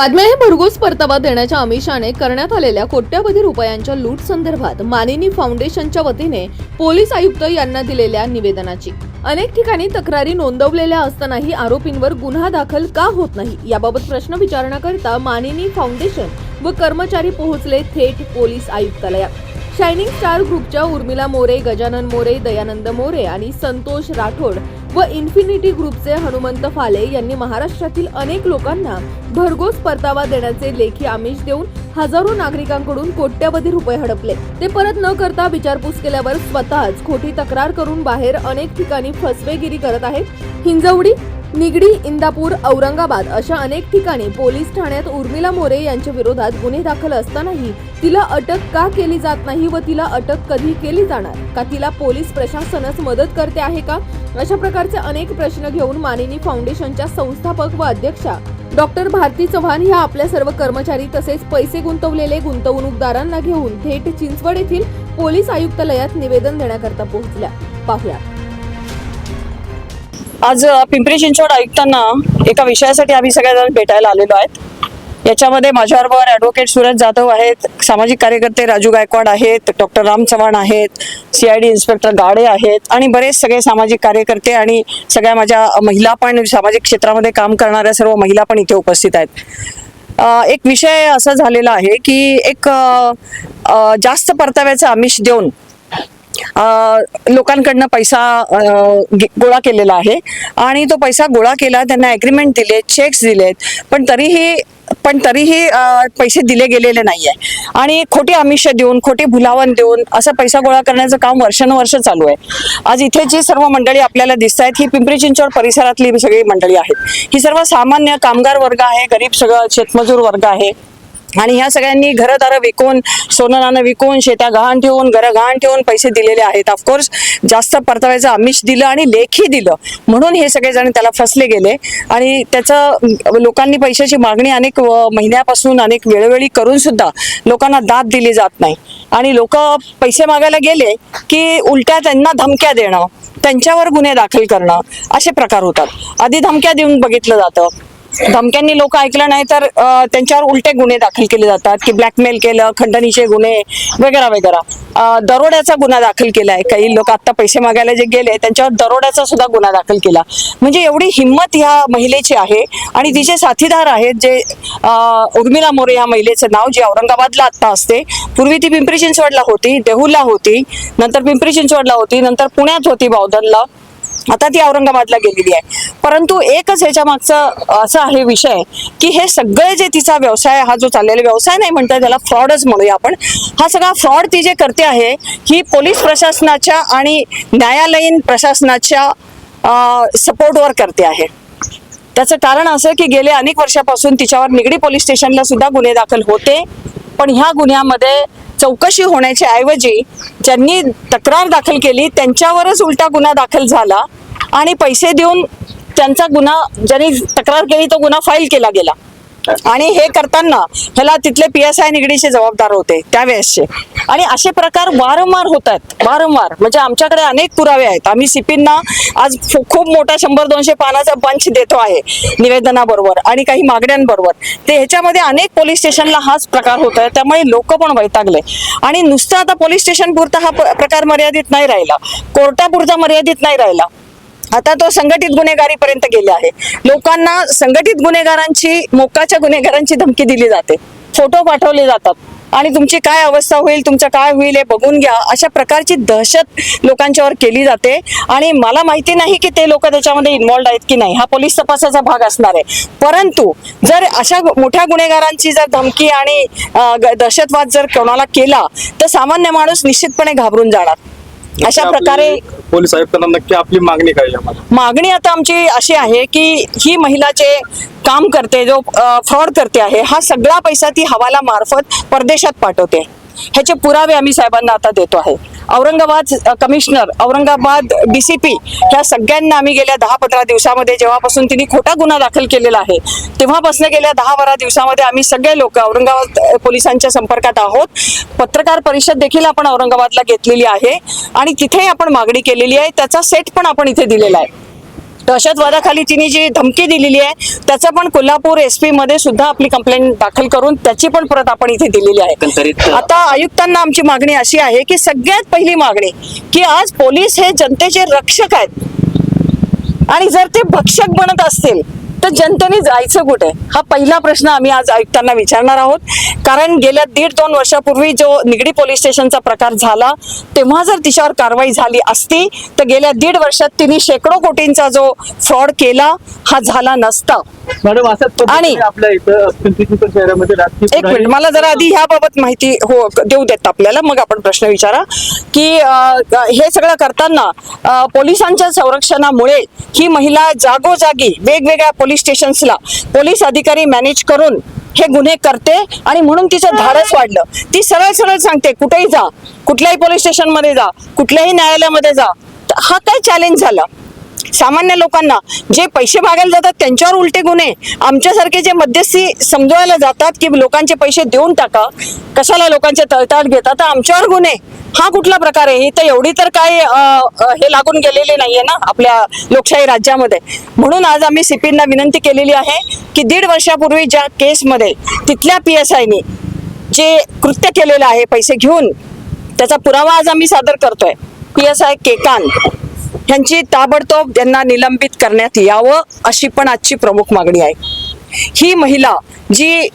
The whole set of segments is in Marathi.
बातम्या हे भरघोस परतावा देण्याच्या आमिषाने करण्यात आलेल्या कोट्यवधी रुपयांच्या लूट संदर्भात मानिनी फाउंडेशनच्या वतीने पोलीस आयुक्त यांना दिलेल्या निवेदनाची. अनेक ठिकाणी तक्रारी नोंदवलेल्या असतानाही आरोपींवर गुन्हा दाखल का होत नाही याबाबत प्रश्न विचारण्याकरिता मानिनी फाउंडेशन व कर्मचारी पोहोचले थेट पोलीस आयुक्तालयात. शायनिंग स्टार ग्रुपच्या उर्मिला मोरे गजानन मोरे दयानंद मोरे आणि संतोष राठोड व इन्फिनिटी ग्रुपचे हनुमंत फाले यांनी महाराष्ट्रातील अनेक लोकांना भरघोस परतावा देण्याचे लेखी आमिष देऊन हजारो नागरिकांकडून कोट्यवधी रुपये हडपले. ते परत न करता विचारपूस केल्यावर स्वतःच खोटी तक्रार करून बाहेर अनेक ठिकाणी फसवेगिरी करत आहेत. हिंजवडी निगडी इंदापूर औरंगाबाद अशा अनेक ठिकाणी पोलीस ठाण्यात उर्मिला मोरे यांच्या विरोधात गुन्हे दाखल असतानाही तिला अटक का केली जात नाही व तिला अटक कधी केली जाणार? का तिला पोलीस प्रशासनच मदत करते आहे का? अशा प्रकारचे अनेक प्रश्न घेऊन मानिनी फाउंडेशनच्या संस्थापक व अध्यक्षा डॉक्टर भारती चव्हाण ह्या आपल्या सर्व कर्मचारी तसेच पैसे गुंतवलेले गुंतवणूकदारांना घेऊन थेट चिंचवड येथील पोलीस आयुक्तालयात निवेदन देण्याकरता पोहोचल्या. पाहुया. आज पिंपरी चिंचवड आयुक्तांना एका विषयासाठी आम्ही सगळेजण भेटायला आलेलो आहेत. याच्यामध्ये माझ्याबरोबर ॲडव्होकेट सुरज जाधव आहेत सामाजिक कार्यकर्ते राजू गायकवाड आहेत डॉक्टर राम चव्हाण आहेत C I D inspector Gade आहेत आणि बरेच सगळे सामाजिक कार्यकर्ते आणि सगळ्या माझ्या महिला पण सामाजिक क्षेत्रामध्ये काम करणाऱ्या सर्व महिला पण इथे उपस्थित आहेत. एक विषय असा झालेला आहे की एक जास्त परताव्याचं आमिष देऊन लोकांकडनं पैसा गे- गोळा केलेला आहे. आणि तो पैसा गोळा केला त्यांना ॲग्रीमेंट दिले चेक्स दिलेत पण तरीही पण तरीही पैसे दिले गेलेले नाहीये. आणि खोटी आमिष देऊन खोटी भुलावण देऊन असं पैसा गोळा करण्याचं काम वर्षानुवर्ष चालू आहे. आज इथे जी सर्व मंडळी आपल्याला दिसत आहेत ही पिंपरी चिंचवड परिसरातली सगळी मंडळी आहेत. ही सर्व सामान्य कामगार वर्ग आहे गरीब सगळं शेतमजूर वर्ग आहे. आणि ह्या सगळ्यांनी घरदारं विकून सोनं नाणं विकून शेत्या गहाण ठेवून घरं गहाण ठेवून पैसे दिलेले आहेत. ऑफकोर्स जास्त परताव्याचं आमिष दिलं आणि लेखी दिलं. म्हणून हे सगळेजण त्याला फसले गेले. आणि त्याचं लोकांनी पैशाची मागणी अनेक व- महिन्यापासून अनेक वेळोवेळी करून सुद्धा लोकांना दाद दिली जात नाही. आणि लोक पैसे मागायला गेले की उलट्या त्यांना धमक्या देणं त्यांच्यावर गुन्हे दाखल करणं असे प्रकार होतात. आधी धमक्या देऊन बघितलं जातं. धमक्यांनी लोक ऐकलं नाही तर त्यांच्यावर उलटे गुन्हे दाखल केले जातात की ब्लॅकमेल केलं खंडणीचे गुन्हे वगैरे वगैरे. दरोड्याचा गुन्हा दाखल केला आहे. काही लोक आता पैसे मागायला जे गेले त्यांच्यावर दरोड्याचा सुद्धा गुन्हा दाखल केला. म्हणजे एवढी हिंमत ह्या महिलेची आहे आणि तिचे साथीदार आहेत जे उर्मिला मोरे ह्या महिलेचं नाव जे औरंगाबादला आत्ता असते पूर्वी ती पिंपरी चिंचवडला होती देहूला होती नंतर पिंपरी चिंचवडला होती नंतर पुण्यात होती बावधनला. आता ती औरंगाबादला गेलेली आहे. परंतु एकच ह्याच्या मागचं असं आहे विषय की हे सगळे जे तिचा व्यवसाय हा जो चाललेला व्यवसाय नाही म्हणता त्याला फ्रॉडच म्हणूया आपण हा सगळा फ्रॉड ती जे करते आहे ही पोलीस प्रशासनाच्या आणि न्यायालयीन प्रशासनाच्या सपोर्टवर करते आहे. त्याचं कारण असं की गेले अनेक वर्षापासून तिच्यावर निगडी पोलीस स्टेशनला सुद्धा गुन्हे दाखल होते पण ह्या गुन्ह्यामध्ये चौकशी होण्याच्या ऐवजी ज्यांनी तक्रार दाखल केली त्यांच्यावरच उलटा गुन्हा दाखल झाला आणि पैसे देऊन त्यांचा गुन्हा ज्यांनी तक्रार केली तो गुन्हा फाईल केला गेला. आणि हे करताना ह्याला तिथले पी एस आय निगडीचे जबाबदार होते त्यावेळेसचे आणि असे प्रकार वारंवार होत आहेत वारंवार. म्हणजे आमच्याकडे अनेक पुरावे आहेत. आम्ही सीपींना आज खूप मोठा शंभर दोनशे पानाचा बंच देतो आहे निवेदनाबरोबर आणि काही मागण्यांबरोबर. ते ह्याच्यामध्ये अनेक पोलीस स्टेशनला हाच प्रकार होत आहे त्यामुळे लोक पण वैतागले. आणि नुसतं आता पोलीस स्टेशन पुरता हा प्रकार मर्यादित नाही राहिला. कोर्टापुरता मर्यादित नाही राहिला. आता तो संघटित गुन्हेगारीपर्यंत गेले आहे. लोकांना संघटित गुन्हेगारांची मोक्काच्या गुन्हेगारांची धमकी दिली जाते. फोटो पाठवले जातात. आणि तुमची काय अवस्था होईल तुमचं काय होईल हे बघून घ्या. अशा प्रकारची दहशत लोकांच्यावर केली जाते. आणि मला माहिती नाही की ते लोक त्याच्यामध्ये इन्व्हॉल्ड आहेत की नाही. हा पोलीस तपासाचा भाग असणार आहे. परंतु जर अशा मोठ्या गुन्हेगारांची जर धमकी आणि दहशतवाद जर कोणाला केला तर सामान्य माणूस निश्चितपणे घाबरून जाणार. अशा प्रकारे पोलीस आयुक्तांना नक्की आपली मागणी काय यामध्ये? मागणी आता आमची अशी आहे की ही महिला जे काम करते जो फ्रॉड करते आहे हा सगळा पैसा ती हवाला मार्फत परदेशात पाठवते ह्याचे पुरावे आम्ही साहेबांना आता देतो आहे. औरंगाबाद कमिशनर औरंगाबाद डीसीपी ह्या सगळ्यांना आम्ही गेल्या दहा पंधरा दिवसामध्ये जेव्हापासून तिने खोटा गुन्हा दाखल केलेला आहे तेव्हापासून गेल्या दहा बारा दिवसामध्ये आम्ही सगळे लोक औरंगाबाद पोलिसांच्या संपर्कात आहोत. पत्रकार परिषद देखील आपण औरंगाबादला घेतलेली आहे आणि तिथे आपण मागणी केलेली आहे. त्याचा सेट पण आपण इथे दिलेला आहे. दहशतवादाखाली तिने जी धमकी दिलेली आहे त्याचं पण कोल्हापूर एस पी मध्ये सुद्धा आपली कंप्लेंट दाखल करून त्याची पण परत आपण इथे दिलेली आहे. आता आयुक्तांना आमची मागणी अशी आहे की सगळ्यात पहिली मागणी की आज पोलीस हे जनतेचे रक्षक आहेत. आणि जर ते भक्षक बनत असतील तर जनतेने जायचं कुठे? हा पहिला प्रश्न आम्ही आज आयुक्तांना विचारणार आहोत. कारण गेल्या दीड दोन वर्षापूर्वी जो निगडी पोलीस स्टेशनचा प्रकार झाला तेव्हा जर तिच्यावर कारवाई झाली असती तर गेल्या दीड वर्षात तिने शेकडो कोटींचा जो फ्रॉड केला हा झाला नसता. मॅडम आणि- आपल्या इथं शहरामध्ये एक मिनिट मला जरा आधी ह्याबाबत माहिती हो देऊ देत आपल्याला मग आपण प्रश्न विचारा. की हे सगळं करताना पोलिसांच्या संरक्षणामुळे ही महिला जागोजागी वेगवेगळ्या पोलीस स्टेशन्सला पोलीस अधिकारी मॅनेज करून हे गुन्हे करते आणि म्हणून तिचं धाडस वाढलं. ती सरळ सरळ सांगते कुठेही जा कुठल्याही पोलीस स्टेशनमध्ये जा कुठल्याही न्यायालयामध्ये जा. हा काय चॅलेंज झाला? सामान्य लोकांना जे पैसे मागायला जातात त्यांच्यावर उलटे गुन्हे. आमच्यासारखे जे मध्यस्थी समजवायला जातात की लोकांचे पैसे देऊन टाका कशाला लोकांचे तळताळ घेतात तर आमच्यावर गुन्हे. हा कुठला प्रकार आहे? ही तर एवढी तर काय हे लागून गेलेली नाहीये ना आपल्या लोकशाही राज्यामध्ये. म्हणून आज आम्ही सीपींना विनंती केलेली आहे की दीड वर्षापूर्वी ज्या केसमध्ये तिथल्या पी एस आयनी जे कृत्य केलेलं आहे पैसे घेऊन त्याचा पुरावा आज आम्ही सादर करतोय. P S I Kekan. ह्यांची ताबडतोब त्यांना निलंबित करण्यात यावं अशी पण आजची प्रमुख मागणी आहे. ही महिला जी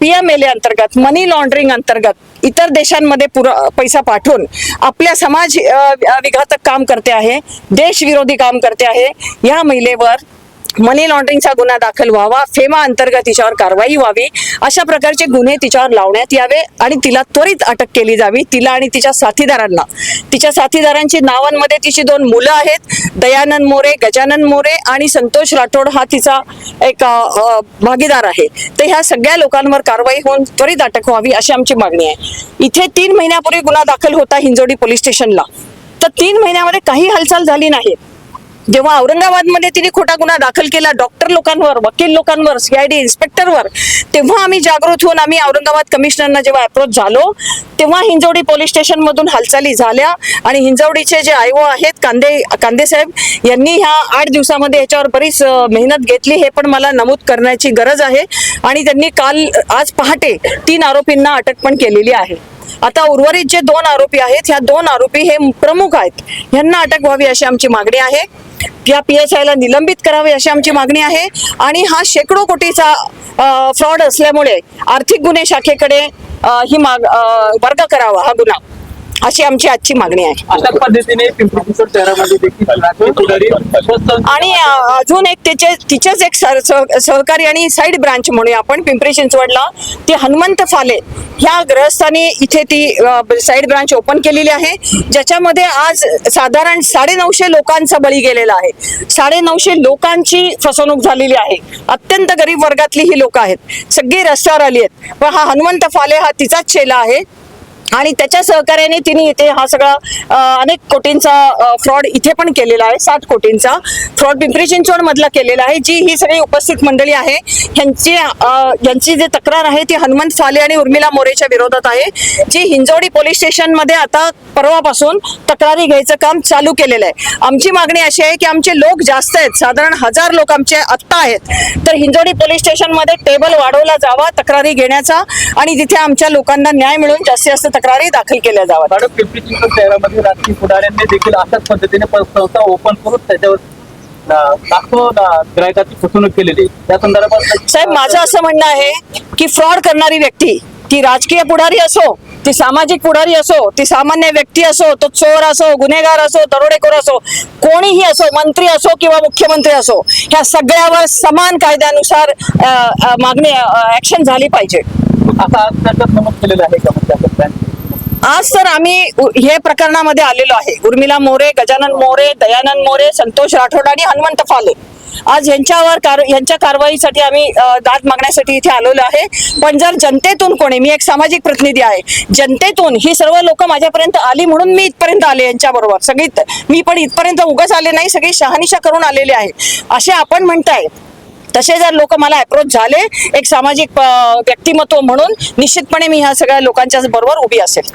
पी एम एल ए अंतर्गत मनी लॉन्ड्रिंग अंतर्गत इतर देशांमध्ये पुरा पैसा पाठवून आपल्या समाज विघातक काम करते आहे देशविरोधी काम करते आहे या महिलेवर मनी लॉन्ड्रिंगचा गुन्हा दाखल व्हावा फेमा अंतर्गत तिच्यावर कारवाई व्हावी अशा प्रकारचे गुन्हे तिच्यावर लावण्यात यावे आणि तिला त्वरित अटक केली जावी. तिला आणि तिच्या साथीदारांना. तिच्या साथीदारांची नावांमध्ये तिची दोन मुलं आहेत दयानंद मोरे गजानन मोरे आणि संतोष राठोड हा तिचा एक भागीदार आहे. तर ह्या सगळ्या लोकांवर कारवाई होऊन त्वरित अटक व्हावी अशी आमची मागणी आहे. इथे तीन महिन्यापूर्वी गुन्हा दाखल होता हिंजोडी पोलीस स्टेशनला. तर तीन महिन्यामध्ये काही हालचाल झाली नाही. जेव्हा औरंगाबादमध्ये तिने खोटा गुन्हा दाखल केला डॉक्टर लोकांवर वकील लोकांवर सीआयडी इन्स्पेक्टरवर तेव्हा आम्ही जागृत होऊन आम्ही औरंगाबाद कमिशनरना जेव्हा अप्रोच झालो तेव्हा हिंजवडी पोलीस स्टेशन मधून हालचाली झाल्या आणि हिंजवडीचे जे आयओ आहेत कांदे कांदे साहेब यांनी ह्या आठ दिवसामध्ये याच्यावर बरीच मेहनत घेतली हे पण मला नमूद करण्याची गरज आहे. आणि त्यांनी काल आज पहाटे तीन आरोपींना अटक पण केलेली आहे. आता उर्वरित जे दोन आरोपी आहेत ह्या दोन आरोपी हे प्रमुख आहेत. यांना अटक व्हावी अशी आमची मागणी आहे. या पी एस आयला निलंबित करावे अशी आमची मागणी आहे. आणि हा शेकडो कोटीचा फ्रॉड असल्यामुळे आर्थिक गुन्हे शाखेकडे ही माग वर्ग करावा हा गुन्हा. अशी आमची आजची मागणी आहे. अशाच पद्धतीने पिंपरी चिंचवड शहरामध्ये देखील राजकीय पुढारी स्वस्त आणि अजून एक त्याचे तिचेच एक सह- सह- सहकारी आणि साईड ब्रांच म्हणूया आपण पिंपरी चिंचवडला ती हनुमंत फाले. ह्या ग्रहस्थानी इथे ती साईड ब्रांच ओपन केलेली आहे. ज्याच्यामध्ये आज साधारण साडेनऊशे लोकांचा बळी गेलेला आहे. साडेनऊशे लोकांची फसवणूक झालेली आहे. अत्यंत गरीब वर्गातली ही लोक आहेत. सगळी रस्त्यावर आली आहेत. पण हा हनुमंत फाले हा तिचाच चेला आहे. आणि त्याच्या सहकार्याने तिने इथे हा सगळा अनेक कोटींचा फ्रॉड इथे पण केलेला आहे सात कोटींचा. फ्रॉड पिंपरी चिंचवड मधला केलेला आहे जी ही सगळी उपस्थित मंडळी आहे. ह्यांची यांची जी तक्रार आहे ती हनुमंत फाले आणि उर्मिला मोरेच्या विरोधात आहे. जी हिंजवडी पोलीस स्टेशनमध्ये आता परवापासून तक्रारी घ्यायचं काम चालू केलेलं आहे. आमची मागणी अशी आहे की आमचे लोक जास्त आहेत साधारण हजार लोक आमचे आत्ता आहेत. तर हिंजवडी पोलीस स्टेशनमध्ये टेबल वाढवला जावा तक्रारी घेण्याचा. आणि तिथे आमच्या लोकांना न्याय मिळून जास्तीत जास्त तक्रारी दाखल केल्या जाव्यात. मॅडम पिंपरी चिंचवड शहरामध्ये राजकीय पुढाऱ्यांनी देखील अशाच पद्धतीने संस्था ओपन करून त्याच्यावर फसवणूक केलेली. त्या संदर्भात साहेब माझं असं म्हणणं आहे की फ्रॉड करणारी व्यक्ती ती राजकीय पुढारी असो ती सामाजिक पुढारी असो ती सामान्य व्यक्ती असो तो चोर असो गुन्हेगार असो दरोडेखोर असो कोणीही असो मंत्री असो किंवा मुख्यमंत्री असो ह्या सगळ्यावर समान कायद्यानुसार मागणी ऍक्शन झाली पाहिजे. आता नमूद केलेलं आहे का? आज सर आम्ही उ- हे प्रकरणामध्ये आलेलो आहे. उर्मिला मोरे गजानन मोरे दयानंद मोरे संतोष राठोड आणि हनुमंत फाले. आज यांच्यावर कार यांच्या कारवाईसाठी आम्ही दाद मागण्यासाठी इथे आलेलो आहे. पण जर जनतेतून कोणी मी एक सामाजिक प्रतिनिधी आहे जनतेतून ही सर्व लोक माझ्यापर्यंत आली म्हणून मी इथपर्यंत आले यांच्याबरोबर. सगळी मी पण इथपर्यंत उगाच आले नाही सगळी शहानिशा करून आलेले आहे. असे आपण म्हणताय. तसे जर लोक मला अप्रोच झाले एक सामाजिक व्यक्तिमत्व म्हणून निश्चितपणे मी ह्या सगळ्या लोकांच्या बरोबर उभी असेल.